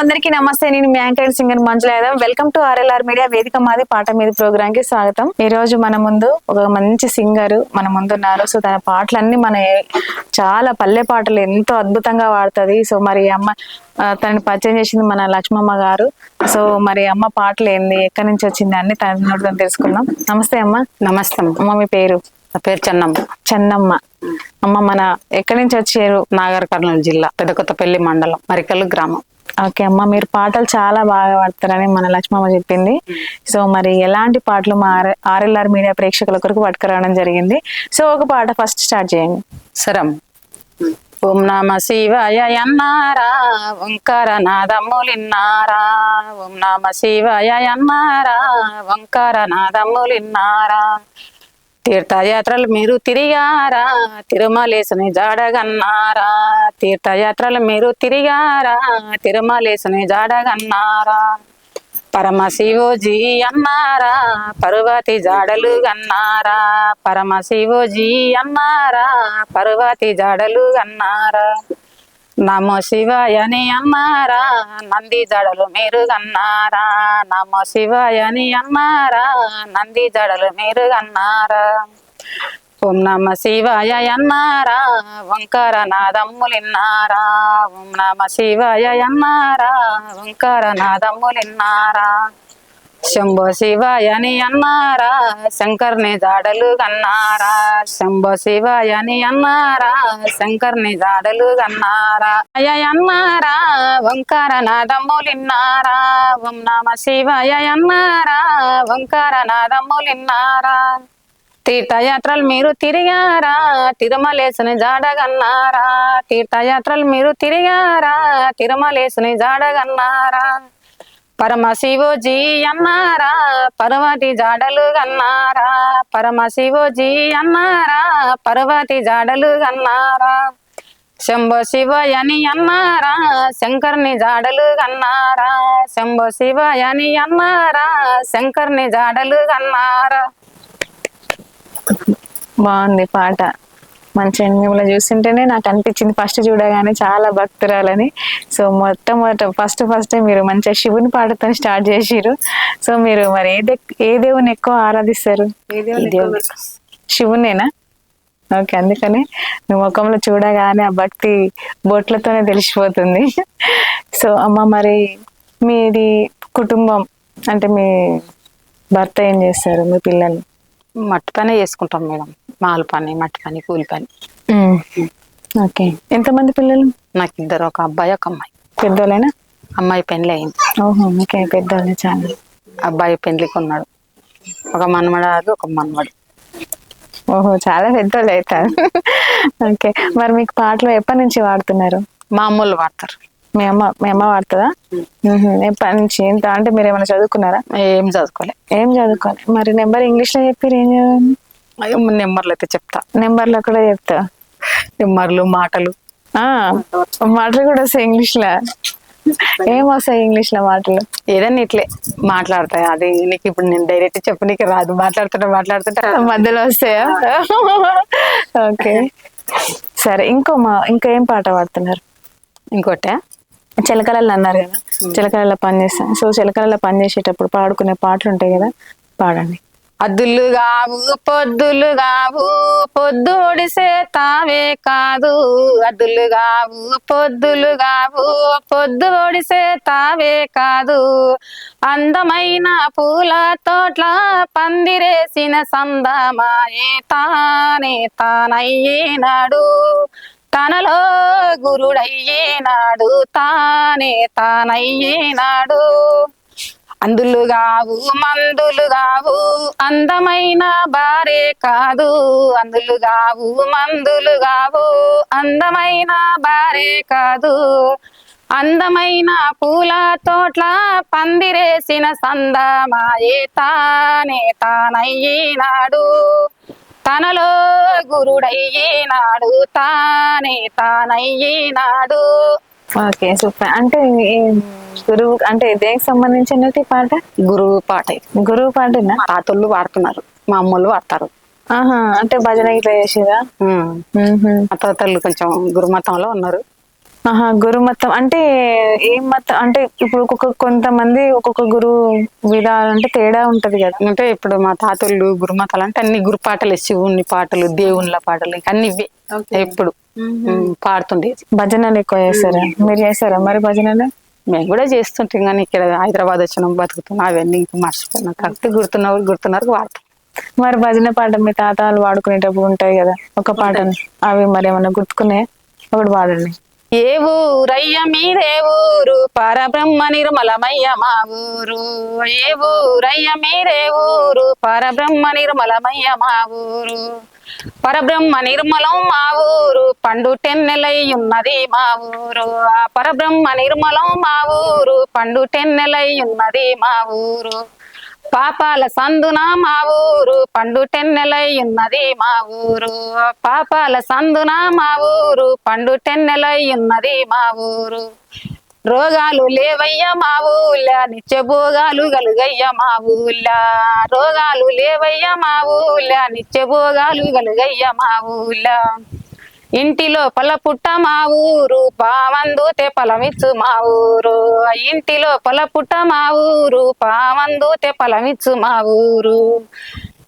అందరికీ నమస్తే. నేను మీ anchor singer Manjula Yadav. Welcome to RLR media వేదిక మాది పాట మీది ప్రోగ్రామ్కి స్వాగతం. ఈ రోజు మన ముందు ఒక మంచి సింగర్ మన ముందు ఉన్నారు సో తన పాటలన్నీ మన చాలా పల్లె పాటలు ఎంతో అద్భుతంగా పాడుతుంది. సో మరి అమ్మ తనని పరిచయం చేసింది మన లక్ష్మమ్మ గారు. సో మరి అమ్మ పాటలు ఏంది ఎక్కడి నుంచి వచ్చింది అన్ని తన తెలుసుకుందాం. నమస్తే అమ్మ. నమస్తే అమ్మ. అమ్మ మీ పేరు? నా పేరు చెన్నమ్మ. చెన్నమ్మ. అమ్మ మన ఎక్కడి నుంచి వచ్చారు? నాగర్ కర్నూలు జిల్లా పెద్దకొత్తపల్లి మండలం మరికల్లు గ్రామం. ఓకే అమ్మ మీరు పాటలు చాలా బాగా పాడతారని మన లక్ష్మమ్మ చెప్పింది. సో మరి ఎలాంటి పాటలు మా ఆర్ఎల్ఆర్ మీడియా ప్రేక్షకుల కొరకు పట్టుకురావడం జరిగింది. సో ఒక పాట ఫస్ట్ స్టార్ట్ చేయండి. సరే. ఓం నమ శివాయ అన్నారా ఓంకార నాదమ్ములిన్నారా ఓం నమ శివాయ అన్నారా ఓంకార నాదమ్ములిన్నారా తీర్థయాత్రలు మీరు తిరిగారా? తిరుమలేసుని జాడగన్నారా? తీర్థయాత్రలు మీరు తిరిగారా? తిరుమలేసుని జాడగన్నారా? పరమశివోజీ అన్నారా? పర్వతి జాడలు గన్నారా? పరమశివోజీ అన్నారా? పర్వతి జాడలు గన్నారా? నమో శివాయని అన్నారా నంది జడలు మీరు కన్నారా నమో శివాయని అన్నారా నంది జడలు మీరు కన్నారా ఓం నమ శివాయ అన్నారా ఓంకార నాదమ్ములిన్నారా. ఓం నమ శివాయ అన్నారా ఓంకార నాదమ్ములిన్నారా. శంభో శివాయని అన్నారా? శంకర్ని జాడలు గన్నారా శంభో శివాయని అన్నారా? శంకర్ని జాడలు గన్నారా అయ అన్నారా? ఓంకార నాదమ్ములిన్నారా? ఓం నమ శివాయ అన్నారా? ఓంకార నాదమ్ములిన్నారా? తీర్థయాత్రలు మీరు తిరిగారా? తిరుమలేసుని జాడగన్నారా తీర్థయాత్రలు మీరు తిరిగారా? తిరుమలేసుని జాడగన్నారా పరమశివోజీ అన్నారా పర్వతి జాడలు అన్నారా పరమశివోజీ అన్నారా? పర్వతి జాడలు గన్నారా శంభో శివయని అన్నారా? శంకర్ని జాడలు అన్నారా శంభో శివయని అన్నారా? శంకర్ని జాడలు అన్నారా బాగుంది పాట. మంచి మిమ్మల్ని చూస్తుంటేనే నాకు అనిపించింది. ఫస్ట్ చూడగానే చాలా భక్తురాలని. సో మొట్టమొదట ఫస్ట్ ఫస్ట్ మీరు మంచిగా శివుని పాటతో స్టార్ట్ చేసిరు సో మీరు మరి ఏ దెక్- ఏ దేవుని ఎక్కువ ఆరాధిస్తారు? శివునేనా ఓకే అందుకని మీ ముఖంలో చూడగానే ఆ భక్తి బొట్లతోనే తెలిసిపోతుంది. సో అమ్మ మరి మీది కుటుంబం అంటే మీ భర్త ఏం చేస్తారు? మీ పిల్లలు? మట్టి పని చేసుకుంటాం మేడం. మాల పని మట్టి పని కూలి పని. ఓకే. ఎంతమంది పిల్లలు? నాకు ఇద్దరు ఒక అబ్బాయి ఒక అమ్మాయి. పెద్దోళ్ళైనా? అమ్మాయి పెళ్ళి అయింది. ఓహో ఓకే. పెద్దోళ్ళే చాలా. అబ్బాయి పెళ్ళికి ఉన్నాడు. ఒక మనమడాదు ఒక మనవడు. ఓహో చాలా పెద్దోళ్ళు అవుతారు ఓకే. మరి మీకు పాటలు ఎప్పటి నుంచి వాడుతున్నారు? మామూలు వాడతారు. మీ అమ్మ మీ అమ్మ వాడుతుందా. ఎప్పటి నుంచి ఎంత అంటే మీరు ఏమైనా చదువుకున్నారా? ఏం చదువుకోలే. ఏం చదువుకోవాలి మరి నెంబర్ ఇంగ్లీష్లో చెప్పారు ఏం అయ్యో, నెంబర్లు అయితే చెప్తా. నెంబర్లో కూడా చెప్తా. నెంబర్లు మాటలు. ఆ, మాటలు కూడా వస్తాయి ఇంగ్లీష్లో ఏం వస్తాయి ఇంగ్లీష్లో మాటలు? ఏదైనా ఇట్లే మాట్లాడతాయి. అది నీకు ఇప్పుడు నేను డైరెక్ట్ చెప్పు నీకు రాదు. మాట్లాడుతుంటే మాట్లాడుతుంటే మధ్యలో వస్తాయా? ఓకే. సరే ఇంకో మా ఇంకా ఏం పాట పాడుతున్నారు? ఇంకోటే? చిలకలలో అన్నారు కదా. చిలకలలో పని చేస్తాను సో చిలకలలో పని చేసేటప్పుడు పాడుకునే పాటలు ఉంటాయి కదా పాడండి. అద్దులు గావు పొద్దులు గావు పొద్దు ఒడిసే తావే కాదు. అద్దులు గావు పొద్దులు గావు పొద్దు ఒడిసే తావే కాదు. అందమైన పూల తోట్ల పందిరేసిన సందమాయే తానే తానయ్యేనాడు తనలో గురుడయ్యేనాడు తానే తానయ్యేనాడు అందులు గావు మందులు అందమైన బారే కాదు. అందులు గావు మందులు గావు అందమైన బారే కాదు. అందమైన పూల తోట్ల పందిరేసిన సందమాయే తానే తానయ్యేనాడు తనలో గురుడయ్యేనాడు తానే తానయ్యేనాడు ఓకే సూపర్. అంటే గురువు అంటే దేనికి సంబంధించినట్టు ఈ పాట? గురువు పాట. గురువు పాటనా? మా తాతోళ్ళు వాడుతున్నారు మా అమ్మోళ్ళు వాడతారు ఆహా అంటే భజన ఇట్లా చేసేదా. మా తాతలు కొంచెం గురుమతంలో ఉన్నారు. ఆహా గురు మతం. అంటే ఏం మతం? అంటే ఇప్పుడు ఒక్కొక్క కొంతమంది ఒక్కొక్క గురువు విధాలు అంటే తేడా ఉంటది కదా. అంటే ఇప్పుడు మా తాతలు గురుమాతలు అంటే అన్ని గురు పాటలు శివుని పాటలు దేవుళ్ళ పాటలు ఇంకా అన్ని ఇవే ఎప్పుడు. పాడుతుండే భజనలు ఎక్కువ చేస్తారా? మీరు చేస్తారా మరి భజనలు? మేము కూడా చేస్తుంటాం కానీ ఇక్కడ హైదరాబాద్ వచ్చినాం బతుకుతున్నాం అవన్నీ ఇంకా మర్చిపోయినాం. కరెక్ట్ గుర్తున్నారు గుర్తున్నారు వాడతాం. మరి భజన పాట మీ తాతలు వాడుకునేటప్పుడు ఉంటాయి కదా. ఒక పాటను అవి మరి ఏమన్నా గుర్తుకునే ఒకటి పాడండి ఏ ఊరయ్య మీరే ఊరు? పరబ్రహ్మ నిర్మలమయ్య మా ఊరు. ఏ ఊరయ్య మీరే ఊరు? పరబ్రహ్మ నిర్మలమయ్య మా ఊరు. పరబ్రహ్మ నిర్మలం మా ఊరు. పండు టెన్నెలై ఉన్నది మా ఊరు. ఆ పరబ్రహ్మ నిర్మలం మా ఊరు. పండు టెన్నెలై ఉన్నది మా ఊరు. పాపాల సందున మా ఊరు పండు టెన్నెలై ఉన్నది మా ఊరు. పాపాల సందున మా ఊరు పండు టెన్నెలై ఉన్నది మా ఊరు. రోగాలు లేవయ్య మా ఊళ్ళ నిత్య భోగాలు గలుగయ్య మా ఊళ్ళ. రోగాలు లేవయ్య మా ఊళ్ళ నిత్య భోగాలు గలుగయ్య మా ఊళ్ళ. ఇంటిలో పొల పుట్ట మా ఊరు పావందుతే పొలమిచ్చు మా ఊరు. ఇంటిలో పొల పుట్ట మా ఊరు పావందుతే పొలమిచ్చు మా ఊరు.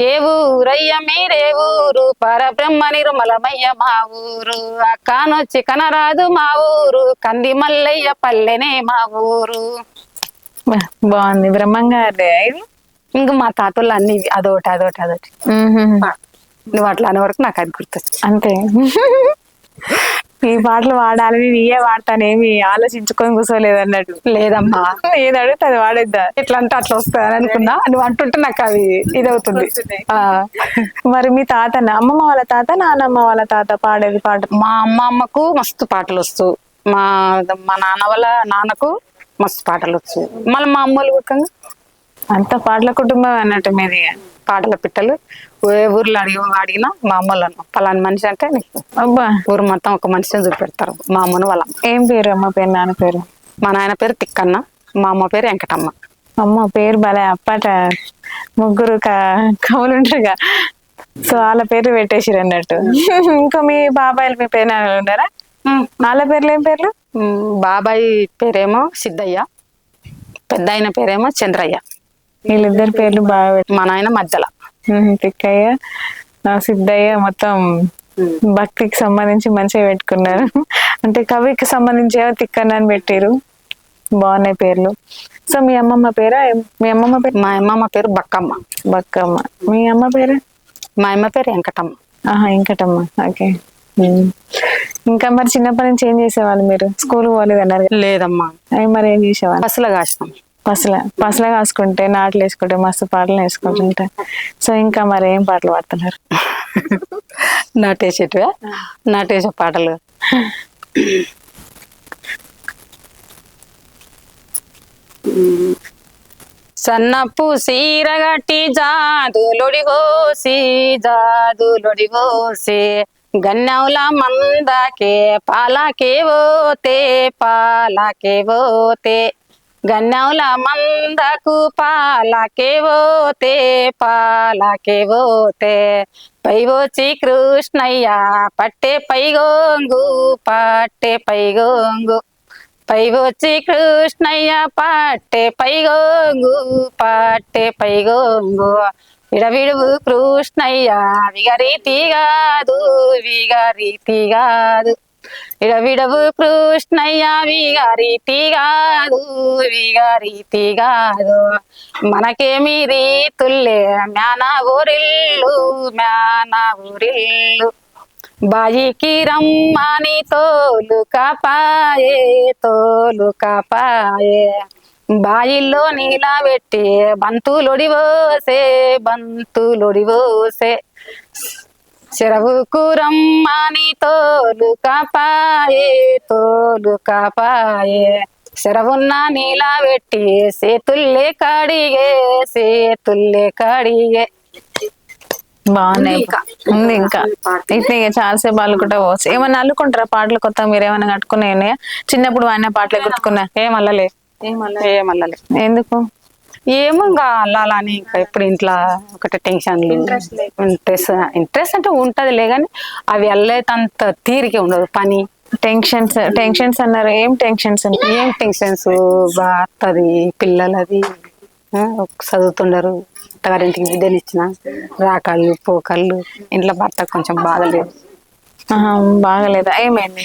ఏ ఊరయ్య మీరే ఊరు పరబ్రహ్మ నిర్మలమయ్య మా ఊరు. అక్కనొచ్చి కనరాదు మా ఊరు కంది మల్లయ్య పల్లెనే మా ఊరు. బాగుంది బ్రహ్మంగారే ఇంక మా తాతలు అన్ని. అదొకటి అదొకటి అదొకటి. నువ్వు అట్లా అనే వరకు నాకు అది గుర్తొచ్చు అంతే. ఈ పాటలు వాడాలి నేను ఇయే వాడతానేమి ఆలోచించుకొని కూర్చోలేదు అన్నట్టు. లేదమ్మా. ఏది అడిగితే అది వాడేద్దా ఎట్లా అంటే అట్లా వస్తాయని అనుకున్నా. నువ్వు అంటుంటే నాకు అది ఇది అవుతుంది ఆ. మరి మీ తాత అమ్మమ్మ వాళ్ళ తాత నానమ్మ వాళ్ళ తాత పాడేది పాట? మా అమ్మమ్మకు మస్తు పాటలు వచ్చు మా మా నాన్న వాళ్ళ నాన్నకు మస్తు పాటలు వచ్చు మళ్ళీ మా అమ్మలు అంత పాటల కుటుంబం అన్నట్టు మీది. పాటల పిట్టలు. ఏ ఊర్లో అడిగి అడిగినా మా అమ్మలు అన్న. పలాని మనిషి అంటే నీకు అబ్బా. ఊరు మొత్తం ఒక మనిషిని చూపెడతారు మా అమ్మను వాళ్ళ. ఏం పేరు అమ్మ? పేరు నాన్న పేరు? మా నాయన పేరు తిక్కన్న. మా అమ్మ పేరు వెంకటమ్మ. అమ్మ పేరు భలే అప్పట ముగ్గురు కవులు ఉంటారుగా సో వాళ్ళ పేరు పెట్టేసిరు అన్నట్టు. ఇంకా మీ బాబాయిలు మీ పేరు ఉన్నారా? వాళ్ళ పేర్లు ఏం పేర్లు? బాబాయ్ పేరేమో సిద్ధయ్య. పెద్ద ఆయన పేరేమో చంద్రయ్య. వీళ్ళిద్దరి పేర్లు బాగా మా నాయన మధ్యలో తిక్కయ్య సిద్ధయ్య మొత్తం భక్తికి సంబంధించి మంచిగా పెట్టుకున్నారు. అంటే కవికి సంబంధించి తిక్కన్న అని పెట్టారు బాగున్నాయి పేర్లు. సో మీ అమ్మమ్మ పేరా? మీ అమ్మమ్మ పేరు? మా అమ్మమ్మ పేరు బక్కమ్మ. బక్కమ్మ. మీ అమ్మ పేరు? మా అమ్మ పేరు వెంకటమ్మ. ఆహా ఇంకటమ్మ ఓకే. ఇంకా మరి చిన్నప్పటి నుంచి ఏం చేసేవాళ్ళు మీరు? స్కూల్ పోలేదు అన్నారు కదా. లేదమ్మా. మరి ఏం చేసేవాళ్ళు? బస్సులో కాసినాం. పసల పసల కాసుకుంటే నాట్లు వేసుకుంటే మస్తు పాటలు వేసుకుంటుంటే సో ఇంకా మరి ఏం పాటలు పాడుతున్నారు? నాటేసేటివా? నాటేసే పాటలు. సన్నపు సీరగట్టి జాదులొడిగోసి జాదులొడిగోసి గన్నెవుల మందకే పాలకే పోతే పాలకే పోతే. గన్నౌల మందకు పాలకే పోతే పాలకే పోతే పైవోచి కృష్ణయ్య పట్టే పైగోంగు పట్టే పైగోంగు. పైవొచ్చి కృష్ణయ్య పట్టే పైగోంగు పట్టే పైగోంగు. విడవిడువు కృష్ణయ్య విగరీతి కాదు విగరీతి కాదు విడవిడవు కృష్ణయ్య విగరీతి కాదు విగరీతి కాదు మనకేమి రీతుల్లే మ్యానా ఊరిల్లు మ్యానా ఊరిల్లు. బాయికి రమ్మని తోలు కాపాయే తోలు కాపాయే. బాయిల్లో నీలా పెట్టి బంతులొడివోసే బంతులొడివోసే చెరవుకు రమ్మని తోలు కాపాయే తోలు కాపాయే. చెరవున్న నీలా పెట్టి సేతుల్లే కాడిగే సేతుల్లే కాడిగే. బాగున్నాయి ఉంది ఇంకా. ఇట్లా ఇక. చాలాసేపు అల్లుకుంటా పోవచ్చు. ఏమన్నా అల్లుకుంటారా పాటలు కొత్త? మీరు ఏమైనా ఉన్నాయా చిన్నప్పుడు ఆయన పాటలు గుర్తుకున్నా ఏమల్లలే ఏమల్లలే ఎందుకు? ఏమో ఇంకా అల్లాలని ఇంకా ఎప్పుడు ఇంట్లో ఒకటి టెన్షన్లు ఇంట్రెస్ట్ ఇంట్రెస్ట్ అంటే ఉంటదిలే కానీ అవి అల్లేతంత తీరిక ఉండదు. పని టెన్షన్స్ టెన్షన్స్ అన్నారు. ఏం టెన్షన్స్ ఏం టెన్షన్స్? భర్తది పిల్లలది చదువుతుండరు అత్తగారింటికి బిడ్డలు ఇచ్చిన రాకళ్ళు పోకళ్ళు ఇంట్లో భర్త కొంచెం బాగలేదు బాగలేదా? ఏమైంది?